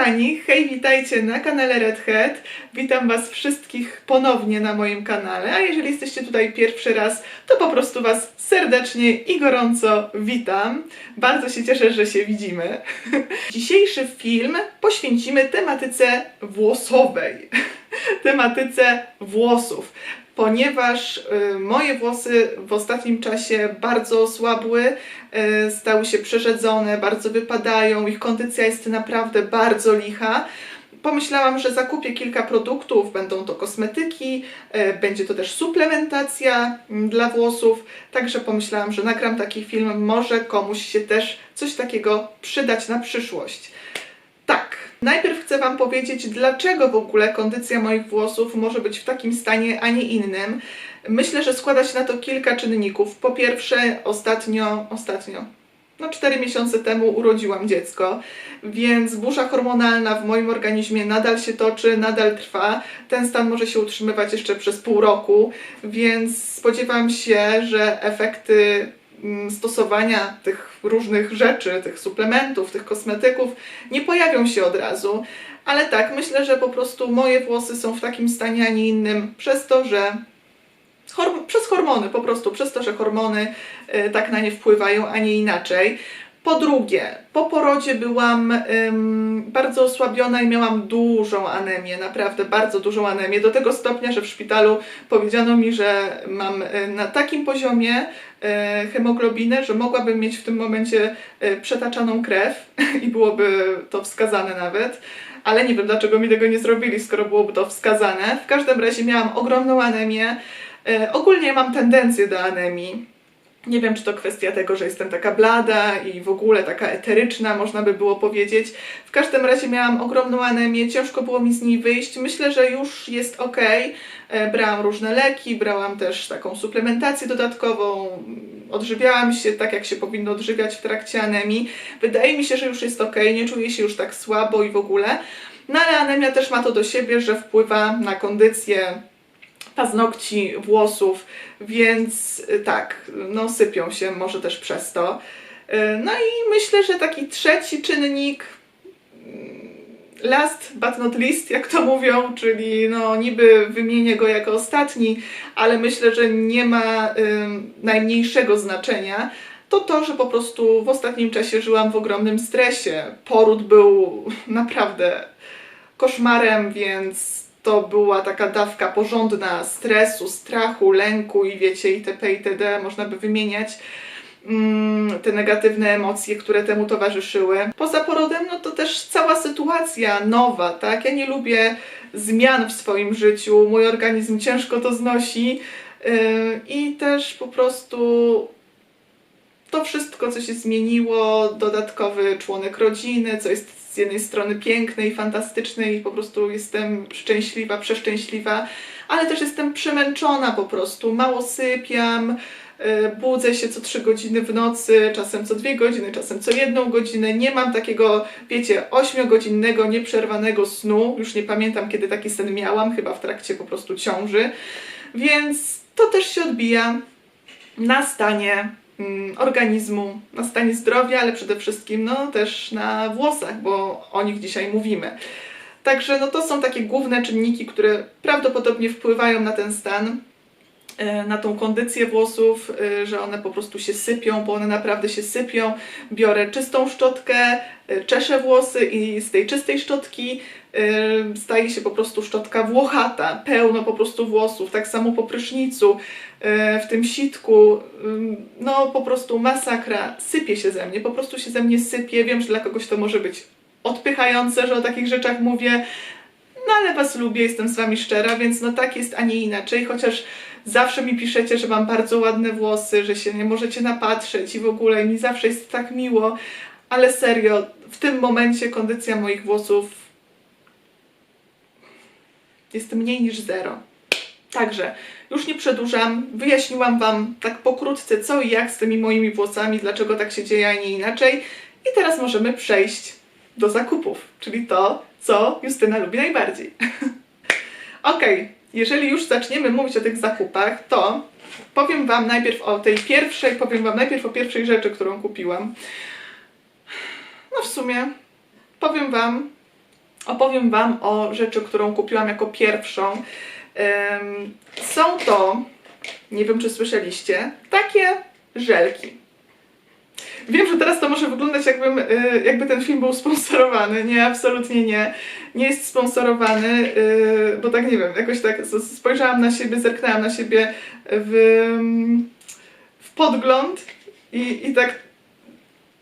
kochani, hej, witajcie na kanale Redhead. Witam Was wszystkich ponownie na moim kanale, a jeżeli jesteście tutaj pierwszy raz, to po prostu Was serdecznie i gorąco witam. Bardzo się cieszę, że się widzimy. Dzisiejszy film poświęcimy tematyce włosowej, tematyce włosów ponieważ y, moje włosy w ostatnim czasie bardzo osłabły, stały się przerzedzone, bardzo wypadają, ich kondycja jest naprawdę bardzo licha. Pomyślałam, że zakupię kilka produktów, będą to kosmetyki, y, będzie to też suplementacja mm, dla włosów, także pomyślałam, że nagram taki film, może komuś się też coś takiego przydać na przyszłość. Tak. Najpierw chcę Wam powiedzieć, dlaczego w ogóle kondycja moich włosów może być w takim stanie, a nie innym. Myślę, że składa się na to kilka czynników. Po pierwsze, ostatnio, ostatnio, no 4 miesiące temu urodziłam dziecko, więc burza hormonalna w moim organizmie nadal się toczy, nadal trwa. Ten stan może się utrzymywać jeszcze przez pół roku, więc spodziewam się, że efekty stosowania tych różnych rzeczy, tych suplementów, tych kosmetyków nie pojawią się od razu. Ale tak, myślę, że po prostu moje włosy są w takim stanie, a nie innym, przez to, że przez hormony, po prostu przez to, że hormony y, tak na nie wpływają, a nie inaczej. Po drugie, po porodzie byłam ym, bardzo osłabiona i miałam dużą anemię, naprawdę bardzo dużą anemię, do tego stopnia, że w szpitalu powiedziano mi, że mam y, na takim poziomie y, hemoglobinę, że mogłabym mieć w tym momencie y, przetaczaną krew i byłoby to wskazane nawet, ale nie wiem dlaczego mi tego nie zrobili, skoro byłoby to wskazane. W każdym razie miałam ogromną anemię, ogólnie mam tendencję do anemii. Nie wiem, czy to kwestia tego, że jestem taka blada i w ogóle taka eteryczna, można by było powiedzieć. W każdym razie miałam ogromną anemię, ciężko było mi z niej wyjść. Myślę, że już jest ok. E, Brałam różne leki, brałam też taką suplementację dodatkową, odżywiałam się tak, jak się powinno odżywiać w trakcie anemii. Wydaje mi się, że już jest ok, nie czuję się już tak słabo i w ogóle. No ale anemia też ma to do siebie, że wpływa na kondycję paznokci, włosów, więc y, tak, no sypią się może też przez to. Y, No i myślę, że taki trzeci czynnik, mm, last but not least, jak to mówią, czyli no niby wymienię go jako ostatni, ale myślę, że nie ma ym, najmniejszego znaczenia, to to, że po prostu w ostatnim czasie żyłam w ogromnym stresie. Poród był naprawdę koszmarem, więc to była taka dawka porządna stresu, strachu, lęku i wiecie, itp. itd. Można by wymieniać mm, te negatywne emocje, które temu towarzyszyły. Poza porodem, no to też cała sytuacja nowa, tak? Ja nie lubię zmian w swoim życiu, mój organizm ciężko to znosi yy, i też po prostu to wszystko, co się zmieniło, dodatkowy członek rodziny, co jest z jednej strony piękne i i po prostu jestem szczęśliwa, przeszczęśliwa, ale też jestem przemęczona po prostu, mało sypiam, y, budzę się co 3 godziny w nocy, czasem co 2 godziny, czasem co 1 godzinę, nie mam takiego, wiecie, 8-godzinnego, nieprzerwanego snu, już nie pamiętam kiedy taki sen miałam, chyba w trakcie po prostu ciąży, więc to też się odbija na stanie organizmu, na stanie zdrowia, ale przede wszystkim no, też na włosach, bo o nich dzisiaj mówimy. Także no, to są takie główne czynniki, które prawdopodobnie wpływają na ten stan, e, na tą kondycję włosów, e, że one po prostu się sypią, bo one naprawdę się sypią. Biorę czystą szczotkę, e, czeszę włosy i z tej czystej szczotki staje się po prostu szczotka włochata, pełno po prostu włosów, tak samo po prysznicu, w tym sitku, no po prostu masakra, sypie się ze mnie, po prostu się ze mnie sypie, wiem, że dla kogoś to może być odpychające, że o takich rzeczach mówię, no ale was lubię, jestem z wami szczera, więc no tak jest, a nie inaczej, chociaż zawsze mi piszecie, że mam bardzo ładne włosy, że się nie możecie napatrzeć i w ogóle mi zawsze jest tak miło, ale serio, w tym momencie kondycja moich włosów jest mniej niż zero. Także już nie przedłużam, wyjaśniłam Wam tak pokrótce co i jak z tymi moimi włosami, dlaczego tak się dzieje, a nie inaczej. I teraz możemy przejść do zakupów, czyli to, co Justyna lubi najbardziej. ok, jeżeli już zaczniemy mówić o tych zakupach, to powiem Wam najpierw o tej pierwszej, powiem Wam najpierw o pierwszej rzeczy, którą kupiłam. No w sumie powiem Wam opowiem Wam o rzeczy, którą kupiłam jako pierwszą. Są to, nie wiem czy słyszeliście, takie żelki. Wiem, że teraz to może wyglądać jakbym, y, jakby ten film był sponsorowany. Nie, absolutnie nie. Nie jest sponsorowany, y, bo tak nie wiem, jakoś tak spojrzałam na siebie, zerknęłam na siebie w, w podgląd i, i tak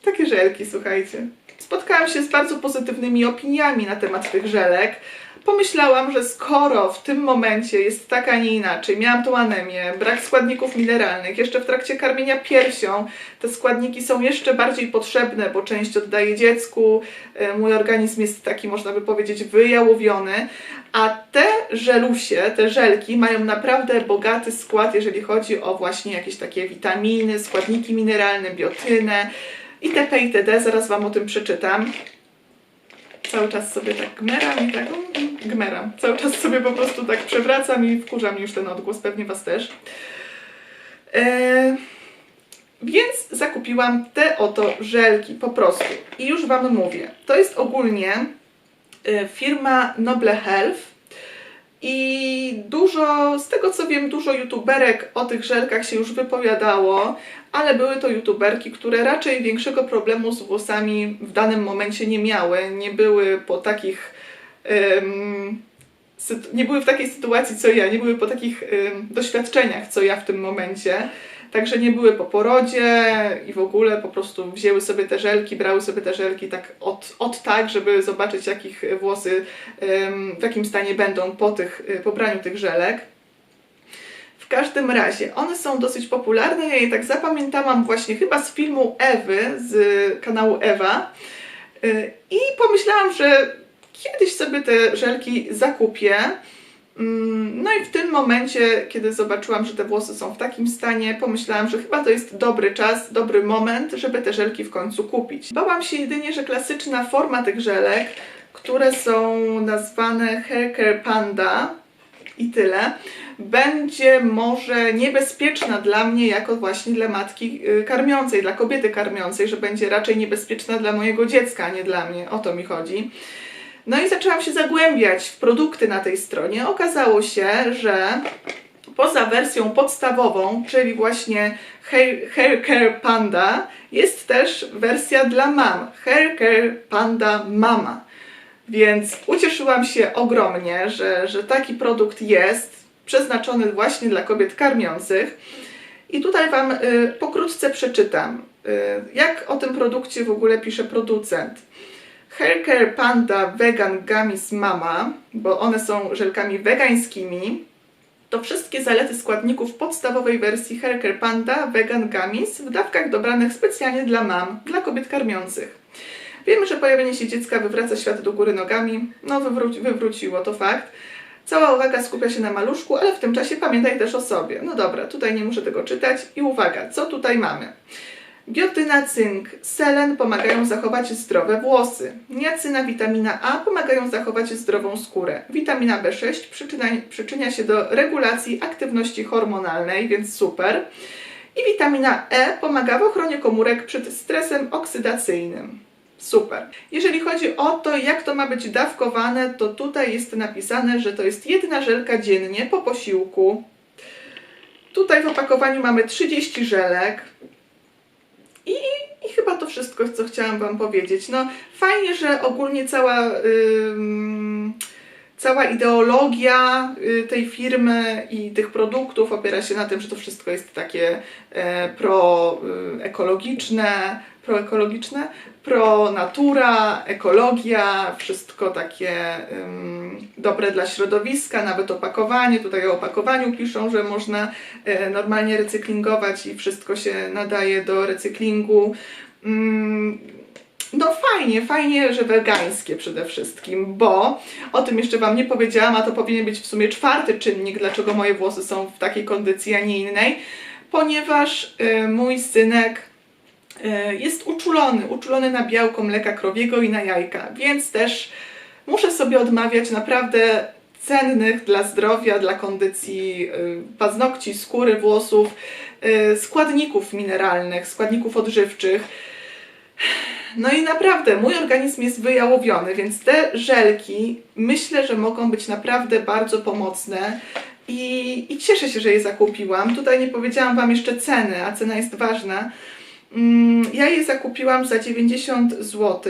takie żelki, słuchajcie. Spotkałam się z bardzo pozytywnymi opiniami na temat tych żelek. Pomyślałam, że skoro w tym momencie jest tak, a nie inaczej, miałam tą anemię, brak składników mineralnych, jeszcze w trakcie karmienia piersią te składniki są jeszcze bardziej potrzebne, bo część oddaję dziecku, e, mój organizm jest taki, można by powiedzieć, wyjałowiony, a te żelusie, te żelki mają naprawdę bogaty skład, jeżeli chodzi o właśnie jakieś takie witaminy, składniki mineralne, biotynę itp. itd. Zaraz Wam o tym przeczytam. Cały czas sobie tak gmeram i tak mm, gmeram. Cały czas sobie po prostu tak przewracam i wkurza mnie już ten odgłos, pewnie Was też. E, więc zakupiłam te oto żelki po prostu. I już Wam mówię. To jest ogólnie e, firma Noble Health. I dużo, z tego co wiem, dużo youtuberek o tych żelkach się już wypowiadało, ale były to youtuberki, które raczej większego problemu z włosami w danym momencie nie miały. Nie były po takich. sytu- nie były w takiej sytuacji co ja, nie były po takich em, doświadczeniach co ja w tym momencie. Także nie były po porodzie i w ogóle po prostu wzięły sobie te żelki, brały sobie te żelki tak od, od tak, żeby zobaczyć jakich włosy, w jakim stanie będą po, tych, y, po braniu tych żelek. W każdym razie, one są dosyć popularne. Ja je tak zapamiętałam właśnie chyba z filmu Ewy, z kanału Ewa. Y, I pomyślałam, że kiedyś sobie te żelki zakupię. Mm, No i w tym momencie, kiedy zobaczyłam, że te włosy są w takim stanie, pomyślałam, że chyba to jest dobry czas, dobry moment, żeby te żelki w końcu kupić. Bałam się jedynie, że klasyczna forma tych żelek, które są nazwane Hair Care Panda i tyle, będzie może niebezpieczna dla mnie jako właśnie dla matki y, karmiącej, dla kobiety karmiącej, że będzie raczej niebezpieczna dla mojego dziecka, a nie dla mnie. O to mi chodzi. No i zaczęłam się zagłębiać w produkty na tej stronie. Okazało się, że poza wersją podstawową, czyli właśnie Hair, Hair Care Panda, jest też wersja dla mam. Hair Care Panda Mama. Więc ucieszyłam się ogromnie, że, że taki produkt jest przeznaczony właśnie dla kobiet karmiących. I tutaj Wam y, pokrótce przeczytam, y, jak o tym produkcie w ogóle pisze producent. Care Panda Vegan Gummies Mama, bo one są żelkami wegańskimi, to wszystkie zalety składników podstawowej wersji Care Panda Vegan Gummies w dawkach dobranych specjalnie dla mam, dla kobiet karmiących. Wiemy, że pojawienie się dziecka wywraca świat do góry nogami. No, wywró- wywróciło, to fakt. Cała uwaga skupia się na maluszku, ale w tym czasie pamiętaj też o sobie. No dobra, tutaj nie muszę tego czytać. I uwaga, co tutaj mamy? Biotyna, cynk, selen pomagają zachować zdrowe włosy. Niacyna, witamina A pomagają zachować zdrową skórę. Witamina B6 przyczynia, przyczynia się do regulacji aktywności hormonalnej, więc super. I witamina E pomaga w ochronie komórek przed stresem oksydacyjnym. Super. Jeżeli chodzi o to, jak to ma być dawkowane, to tutaj jest napisane, że to jest jedna żelka dziennie po posiłku. Tutaj w opakowaniu mamy 30 żelek. I, I chyba to wszystko, co chciałam Wam powiedzieć. No, fajnie, że ogólnie cała, ym, cała ideologia y, tej firmy i tych produktów opiera się na tym, że to wszystko jest takie e, proekologiczne, proekologiczne, pro natura, ekologia, wszystko takie ym, dobre dla środowiska, nawet opakowanie. Tutaj o opakowaniu piszą, że można e, normalnie recyklingować i wszystko się nadaje do recyklingu. Ym, no fajnie, fajnie, że wegańskie przede wszystkim, bo o tym jeszcze Wam nie powiedziałam, a to powinien być w sumie czwarty czynnik, dlaczego moje włosy są w takiej kondycji, a nie innej, ponieważ y, mój synek jest uczulony, uczulony na białko mleka krowiego i na jajka, więc też muszę sobie odmawiać naprawdę cennych dla zdrowia, dla kondycji y, paznokci, skóry, włosów, y, składników mineralnych, składników odżywczych. No i naprawdę, mój organizm jest wyjałowiony, więc te żelki myślę, że mogą być naprawdę bardzo pomocne. I, I cieszę się, że je zakupiłam. Tutaj nie powiedziałam Wam jeszcze ceny, a cena jest ważna. Mm, Ja je zakupiłam za 90 zł.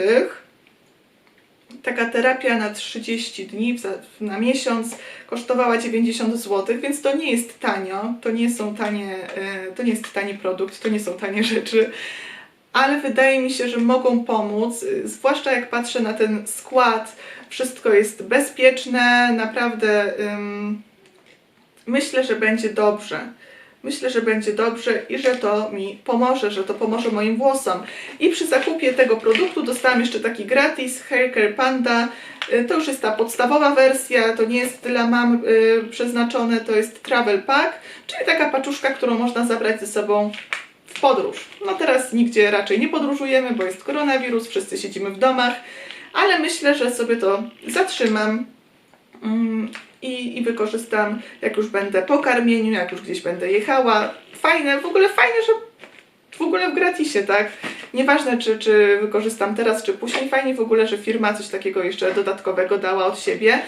Taka terapia na 30 dni, na miesiąc kosztowała 90 zł, więc to nie jest tanio. To nie są tanie, e, to nie jest tani produkt, to nie są tanie rzeczy ale wydaje mi się, że mogą pomóc, y, zwłaszcza jak patrzę na ten skład. Wszystko jest bezpieczne, naprawdę myślę, że będzie dobrze. Myślę, że będzie dobrze i że to mi pomoże, że to pomoże moim włosom. I przy zakupie tego produktu dostałam jeszcze taki gratis Hair Care Panda. Y, To już jest ta podstawowa wersja, to nie jest dla mam y, przeznaczone, to jest Travel Pack, czyli taka paczuszka, którą można zabrać ze sobą w podróż. No teraz nigdzie raczej nie podróżujemy, bo jest koronawirus, wszyscy siedzimy w domach, ale myślę, że sobie to zatrzymam mm, i, i wykorzystam, jak już będę po karmieniu, jak już gdzieś będę jechała. Fajne, w ogóle fajne, że w ogóle w gratisie, tak? Nieważne, czy, czy wykorzystam teraz, czy później. Fajnie w ogóle, że firma coś takiego jeszcze dodatkowego dała od siebie.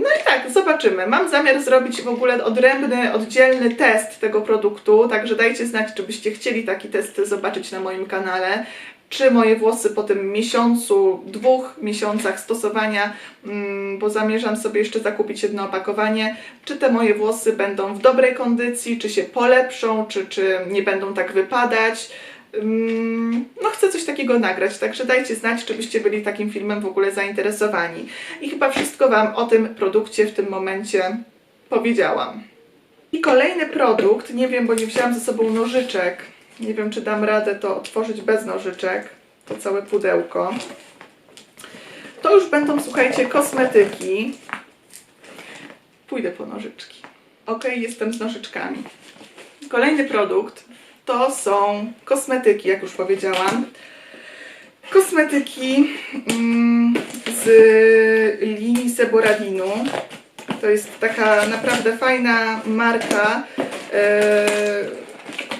No i tak, zobaczymy. Mam zamiar zrobić w ogóle odrębny, oddzielny test tego produktu, także dajcie znać, czy byście chcieli taki test zobaczyć na moim kanale. Czy moje włosy po tym miesiącu, dwóch miesiącach stosowania, mm, bo zamierzam sobie jeszcze zakupić jedno opakowanie, czy te moje włosy będą w dobrej kondycji, czy się polepszą, czy, czy nie będą tak wypadać. Ym, No chcę coś takiego nagrać, także dajcie znać, czy byście byli takim filmem w ogóle zainteresowani. I chyba wszystko Wam o tym produkcie w tym momencie powiedziałam. I kolejny produkt, nie wiem, bo nie wzięłam ze sobą nożyczek. Nie wiem, czy dam radę to otworzyć bez nożyczek. To całe pudełko. To już będą, słuchajcie, kosmetyki. Pójdę po nożyczki. Ok, jestem z nożyczkami. Kolejny produkt to są kosmetyki, jak już powiedziałam. Kosmetyki mm, z linii Seboradinu. To jest taka naprawdę fajna marka, e,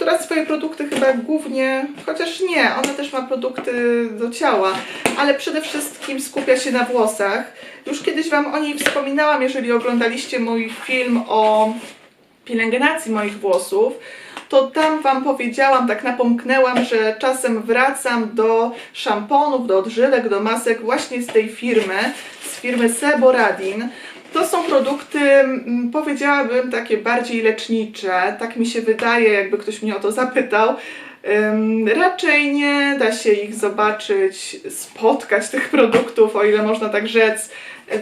która swoje produkty chyba głównie, chociaż nie, ona też ma produkty do ciała, ale przede wszystkim skupia się na włosach. Już kiedyś Wam o niej wspominałam, jeżeli oglądaliście mój film o pielęgnacji moich włosów, to tam Wam powiedziałam, tak napomknęłam, że czasem wracam do szamponów, do odżywek, do masek właśnie z tej firmy, z firmy Seboradin. To są produkty, mm, powiedziałabym, takie bardziej lecznicze, tak mi się wydaje, jakby ktoś mnie o to zapytał. Raczej nie da się ich zobaczyć, spotkać tych produktów, o ile można tak rzec,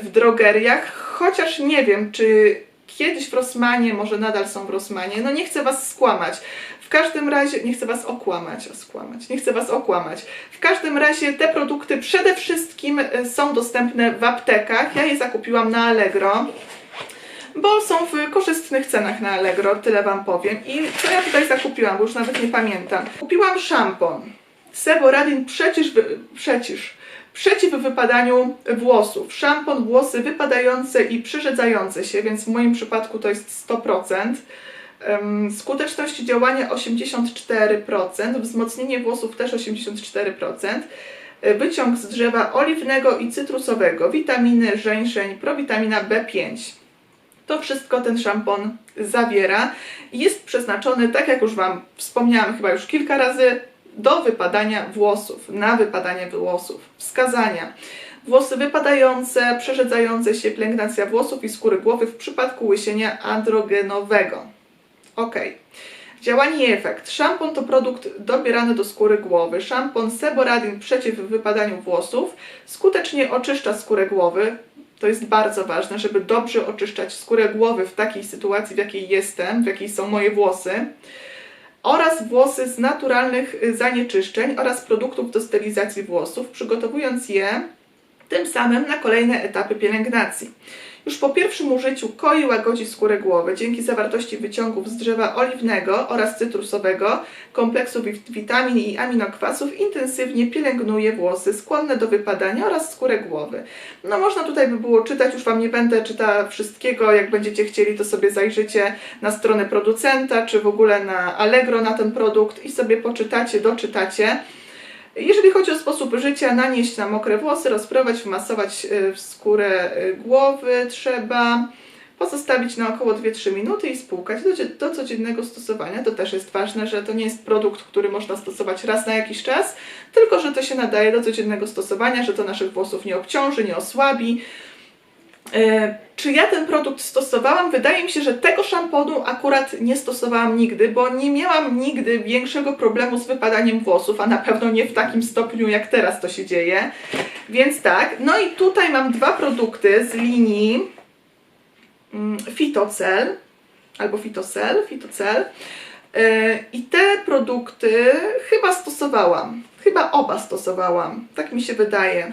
w drogeriach, chociaż nie wiem, czy kiedyś w Rossmanie, może nadal są w Rossmanie, no nie chcę Was skłamać. W każdym razie, nie chcę Was okłamać, skłamać, nie chcę Was okłamać. W każdym razie te produkty przede wszystkim e, są dostępne w aptekach. Ja je zakupiłam na Allegro bo są w korzystnych cenach na Allegro, tyle Wam powiem. I co ja tutaj zakupiłam, bo już nawet nie pamiętam. Kupiłam szampon Seboradin przecież, wy, przecież, przeciw wypadaniu włosów. Szampon, włosy wypadające i przyrzedzające się, więc w moim przypadku to jest 100%. Ym, Skuteczność działania 84%, wzmocnienie włosów też 84%. Y, Wyciąg z drzewa oliwnego i cytrusowego, witaminy, żeńszeń, prowitamina B5. To wszystko ten szampon zawiera jest przeznaczony, tak jak już Wam wspomniałam chyba już kilka razy, do wypadania włosów, na wypadanie włosów, wskazania. Włosy wypadające, przerzedzające się, pielęgnacja włosów i skóry głowy w przypadku łysienia androgenowego. Ok. Działanie i efekt. Szampon to produkt dobierany do skóry głowy. Szampon Seboradin przeciw wypadaniu włosów skutecznie oczyszcza skórę głowy. To jest bardzo ważne, żeby dobrze oczyszczać skórę głowy w takiej sytuacji, w jakiej jestem, w jakiej są moje włosy. Oraz włosy z naturalnych y, zanieczyszczeń oraz produktów do stylizacji włosów, przygotowując je tym samym na kolejne etapy pielęgnacji. Już po pierwszym użyciu koi łagodzi skórę głowy dzięki zawartości wyciągów z drzewa oliwnego oraz cytrusowego, kompleksu wit- witamin i aminokwasów intensywnie pielęgnuje włosy skłonne do wypadania oraz skórę głowy. No można tutaj by było czytać, już Wam nie będę czytała wszystkiego, jak będziecie chcieli to sobie zajrzycie na stronę producenta, czy w ogóle na Allegro na ten produkt i sobie poczytacie, doczytacie. Jeżeli chodzi o sposób życia, nanieść na mokre włosy, rozprowadź, wmasować y, w skórę y, głowy trzeba, pozostawić na około 2-3 minuty i spłukać do, do codziennego stosowania. To też jest ważne, że to nie jest produkt, który można stosować raz na jakiś czas, tylko że to się nadaje do codziennego stosowania, że to naszych włosów nie obciąży, nie osłabi. E, Czy ja ten produkt stosowałam? Wydaje mi się, że tego szamponu akurat nie stosowałam nigdy, bo nie miałam nigdy większego problemu z wypadaniem włosów, a na pewno nie w takim stopniu jak teraz to się dzieje. Więc tak, no i tutaj mam dwa produkty z linii mm, Fitocel albo Fitocel, Fitocel. E, I te produkty chyba stosowałam. Chyba oba stosowałam. Tak mi się wydaje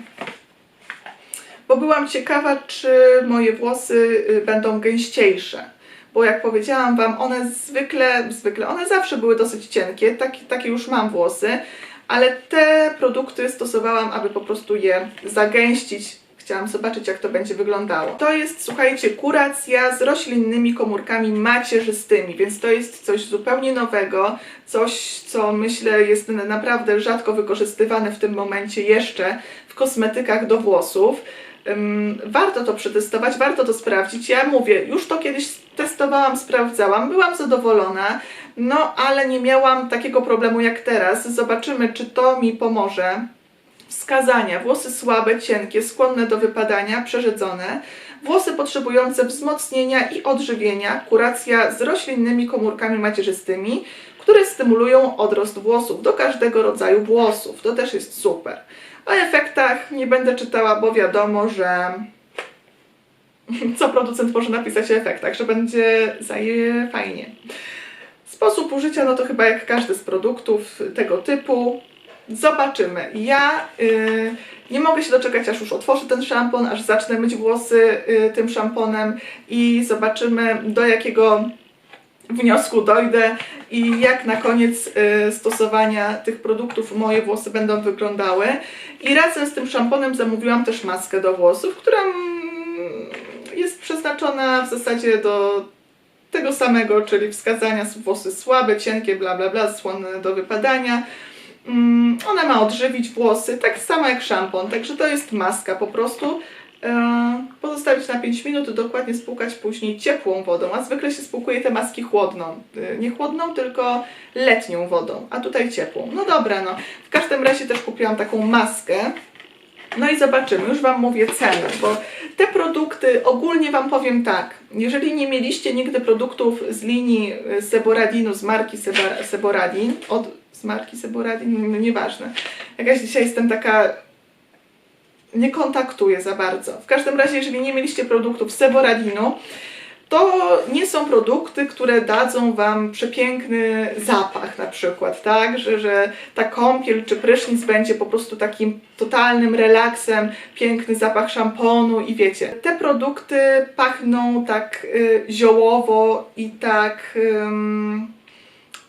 bo byłam ciekawa, czy moje włosy y, będą gęściejsze. Bo jak powiedziałam Wam, one zwykle, zwykle, one zawsze były dosyć cienkie, takie, takie już mam włosy, ale te produkty stosowałam, aby po prostu je zagęścić. Chciałam zobaczyć, jak to będzie wyglądało. To jest, słuchajcie, kuracja z roślinnymi komórkami macierzystymi, więc to jest coś zupełnie nowego, coś, co myślę jest naprawdę rzadko wykorzystywane w tym momencie jeszcze w kosmetykach do włosów. Warto to przetestować, warto to sprawdzić. Ja mówię, już to kiedyś testowałam, sprawdzałam, byłam zadowolona, no ale nie miałam takiego problemu jak teraz. Zobaczymy, czy to mi pomoże. Wskazania: włosy słabe, cienkie, skłonne do wypadania, przerzedzone, włosy potrzebujące wzmocnienia i odżywienia, kuracja z roślinnymi komórkami macierzystymi, które stymulują odrost włosów do każdego rodzaju włosów. To też jest super. O efektach nie będę czytała, bo wiadomo, że co producent może napisać o efektach, że będzie zaje fajnie. Sposób użycia, no to chyba jak każdy z produktów tego typu. Zobaczymy. Ja y, nie mogę się doczekać, aż już otworzę ten szampon, aż zacznę myć włosy y, tym szamponem i zobaczymy do jakiego wniosku dojdę i jak na koniec y, stosowania tych produktów moje włosy będą wyglądały. I razem z tym szamponem zamówiłam też maskę do włosów, która mm, jest przeznaczona w zasadzie do tego samego, czyli wskazania włosy słabe, cienkie, bla bla bla, skłonne do wypadania. Mm, Ona ma odżywić włosy, tak samo jak szampon, także to jest maska po prostu. Pozostawić na 5 minut, dokładnie spłukać później ciepłą wodą, a zwykle się spłukuje te maski chłodną. E, Nie chłodną, tylko letnią wodą, a tutaj ciepłą. No dobra, no. W każdym razie też kupiłam taką maskę. No i zobaczymy, już Wam mówię cenę, bo te produkty ogólnie Wam powiem tak. Jeżeli nie mieliście nigdy produktów z linii y, Seboradinu, z marki Seboradin, od, z marki Seboradin, nieważne. Jakaś dzisiaj jestem taka nie kontaktuję za bardzo. W każdym razie, jeżeli nie mieliście produktów Seboradinu, to nie są produkty, które dadzą Wam przepiękny zapach na przykład, tak? Że, że ta kąpiel czy prysznic będzie po prostu takim totalnym relaksem, piękny zapach szamponu i wiecie. Te produkty pachną tak y, ziołowo i tak, ym,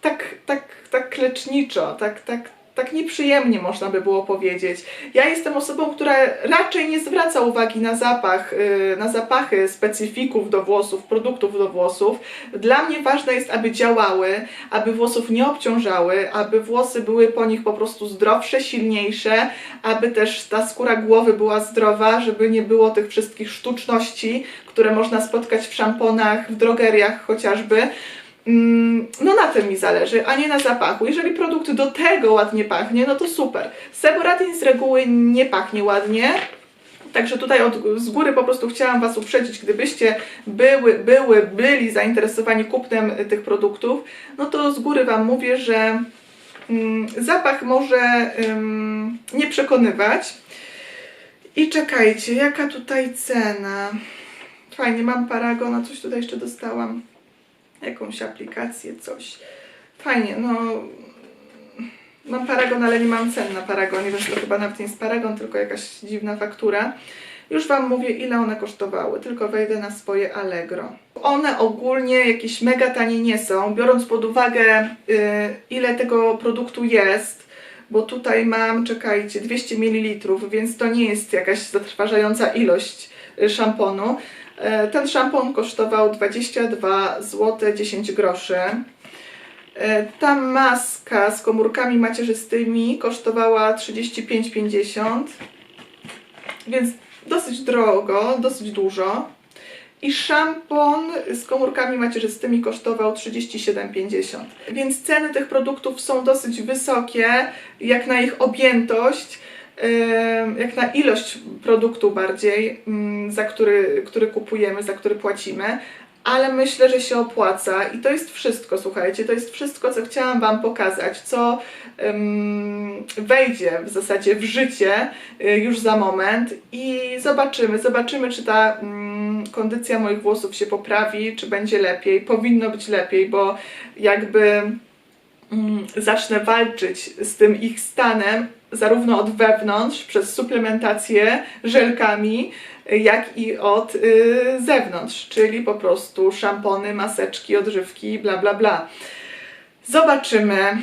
tak, tak, tak leczniczo, tak, tak, tak nieprzyjemnie można by było powiedzieć. Ja jestem osobą, która raczej nie zwraca uwagi na zapach, yy, na zapachy specyfików do włosów, produktów do włosów. Dla mnie ważne jest, aby działały, aby włosów nie obciążały, aby włosy były po nich po prostu zdrowsze, silniejsze, aby też ta skóra głowy była zdrowa, żeby nie było tych wszystkich sztuczności, które można spotkać w szamponach, w drogeriach chociażby. Mm, No na tym mi zależy, a nie na zapachu. Jeżeli produkt do tego ładnie pachnie, no to super. Seboratin z reguły nie pachnie ładnie, Także tutaj od, z góry po prostu chciałam Was uprzedzić, gdybyście były, były, byli zainteresowani kupnem tych produktów, no to z góry Wam mówię, że mm, zapach może ym, nie przekonywać. I czekajcie, jaka tutaj cena? Fajnie, mam paragona, coś tutaj jeszcze dostałam jakąś aplikację, coś. Fajnie, no. Mam paragon, ale nie mam cen na paragonie, więc to chyba nawet nie jest paragon, tylko jakaś dziwna faktura. Już Wam mówię, ile one kosztowały, tylko wejdę na swoje Allegro. One ogólnie jakieś mega tanie nie są, biorąc pod uwagę, y, ile tego produktu jest, bo tutaj mam, czekajcie, 200 ml, więc to nie jest jakaś zatrważająca ilość y, szamponu. E, Ten szampon kosztował 22 zł 10 groszy. E, Ta maska z komórkami macierzystymi kosztowała 35,50, więc dosyć drogo, dosyć dużo. I szampon z komórkami macierzystymi kosztował 37,50. Więc ceny tych produktów są dosyć wysokie, jak na ich objętość, jak na ilość produktu bardziej, mm, za który, który kupujemy, za który płacimy. Ale myślę, że się opłaca i to jest wszystko, słuchajcie, to jest wszystko, co chciałam Wam pokazać, co em, wejdzie w zasadzie w życie y, już za moment i zobaczymy, zobaczymy, czy ta mm, kondycja moich włosów się poprawi, czy będzie lepiej. Powinno być lepiej, bo jakby mm, zacznę walczyć z tym ich stanem, zarówno od wewnątrz, przez suplementację żelkami, jak i od y, zewnątrz, czyli po prostu szampony, maseczki, odżywki, bla bla bla. Zobaczymy.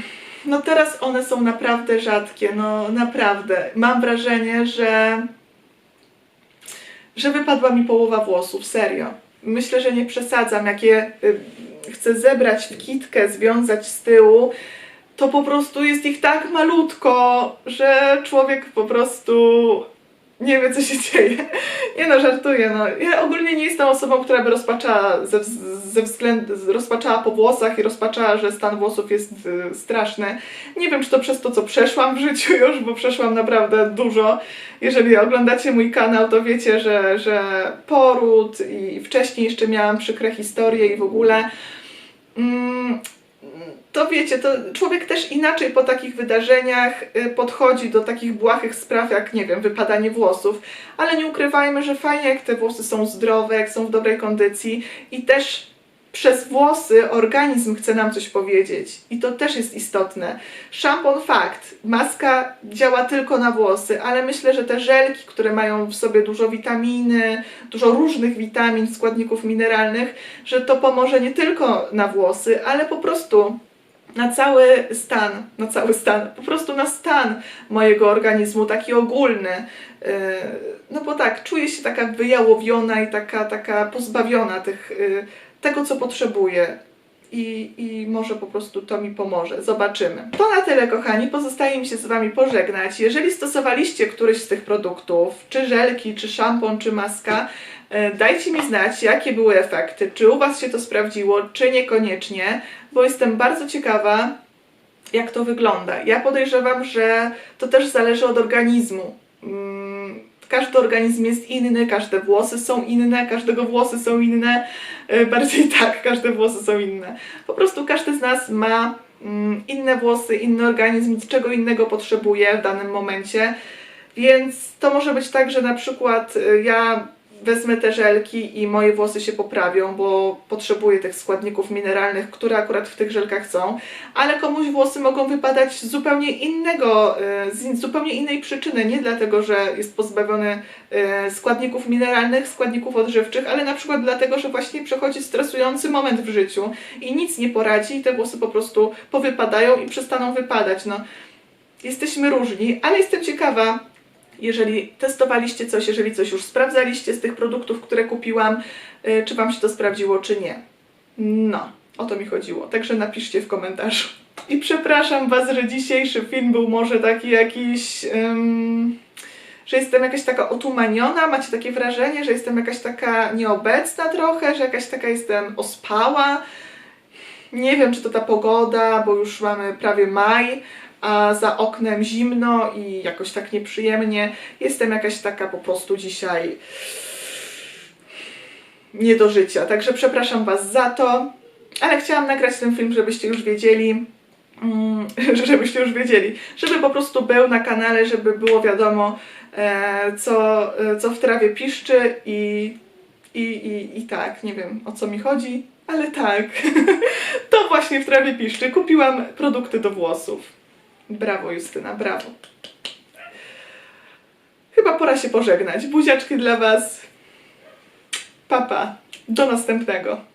No teraz one są naprawdę rzadkie, no naprawdę. Mam wrażenie, że że wypadła mi połowa włosów, serio. Myślę, że nie przesadzam, jak je y, chcę zebrać w kitkę, związać z tyłu, to po prostu jest ich tak malutko, że człowiek po prostu nie wie, co się dzieje. Nie no, żartuję, no. Ja ogólnie nie jestem osobą, która by rozpaczała ze, ze względu, rozpaczała po włosach i rozpaczała, że stan włosów jest y, straszny. Nie wiem, czy to przez to, co przeszłam w życiu już, bo przeszłam naprawdę dużo. Jeżeli oglądacie mój kanał, to wiecie, że, że poród i wcześniej jeszcze miałam przykre historie i w ogóle. Mm, to wiecie, to człowiek też inaczej po takich wydarzeniach y, podchodzi do takich błahych spraw, jak nie wiem, wypadanie włosów, ale nie ukrywajmy, że fajnie, jak te włosy są zdrowe, jak są w dobrej kondycji i też przez włosy organizm chce nam coś powiedzieć i to też jest istotne. Szampon fakt, maska działa tylko na włosy, ale myślę, że te żelki, które mają w sobie dużo witaminy, dużo różnych witamin, składników mineralnych, że to pomoże nie tylko na włosy, ale po prostu na cały stan, na cały stan, po prostu na stan mojego organizmu, taki ogólny. Yy, No bo tak, czuję się taka wyjałowiona i taka, taka pozbawiona tych, yy, tego, co potrzebuję. I, I może po prostu to mi pomoże. Zobaczymy. To na tyle, kochani. Pozostaje mi się z Wami pożegnać. Jeżeli stosowaliście któryś z tych produktów, czy żelki, czy szampon, czy maska, e, dajcie mi znać, jakie były efekty. Czy u Was się to sprawdziło, czy niekoniecznie, bo jestem bardzo ciekawa, jak to wygląda. Ja podejrzewam, że to też zależy od organizmu. Każdy organizm jest inny, każde włosy są inne, każdego włosy są inne. E, Bardziej tak, każde włosy są inne. Po prostu każdy z nas ma mm, inne włosy, inny organizm, czego innego potrzebuje w danym momencie. Więc to może być tak, że na przykład y, ja wezmę te żelki i moje włosy się poprawią, bo potrzebuję tych składników mineralnych, które akurat w tych żelkach są, ale komuś włosy mogą wypadać z zupełnie innego, y, z zupełnie innej przyczyny, nie dlatego, że jest pozbawiony y, składników mineralnych, składników odżywczych, ale na przykład dlatego, że właśnie przechodzi stresujący moment w życiu i nic nie poradzi i te włosy po prostu powypadają i przestaną wypadać. No, jesteśmy różni, ale jestem ciekawa, jeżeli testowaliście coś, jeżeli coś już sprawdzaliście z tych produktów, które kupiłam, y, czy Wam się to sprawdziło, czy nie. No, o to mi chodziło. Także napiszcie w komentarzu. I przepraszam Was, że dzisiejszy film był może taki jakiś. ym, że jestem jakaś taka otumaniona, macie takie wrażenie, że jestem jakaś taka nieobecna trochę, że jakaś taka jestem ospała. Nie wiem, czy to ta pogoda, bo już mamy prawie maj, a za oknem zimno i jakoś tak nieprzyjemnie. Jestem jakaś taka po prostu dzisiaj nie do życia. Także przepraszam Was za to, ale chciałam nagrać ten film, żebyście już wiedzieli, mm, żebyście już wiedzieli, żeby po prostu był na kanale, żeby było wiadomo, e, co, e, co w trawie piszczy i, i, i, i tak, nie wiem o co mi chodzi, ale tak, to właśnie w trawie piszczy. Kupiłam produkty do włosów. Brawo Justyna, brawo. Chyba pora się pożegnać. Buziaczki dla Was. Papa. Do następnego.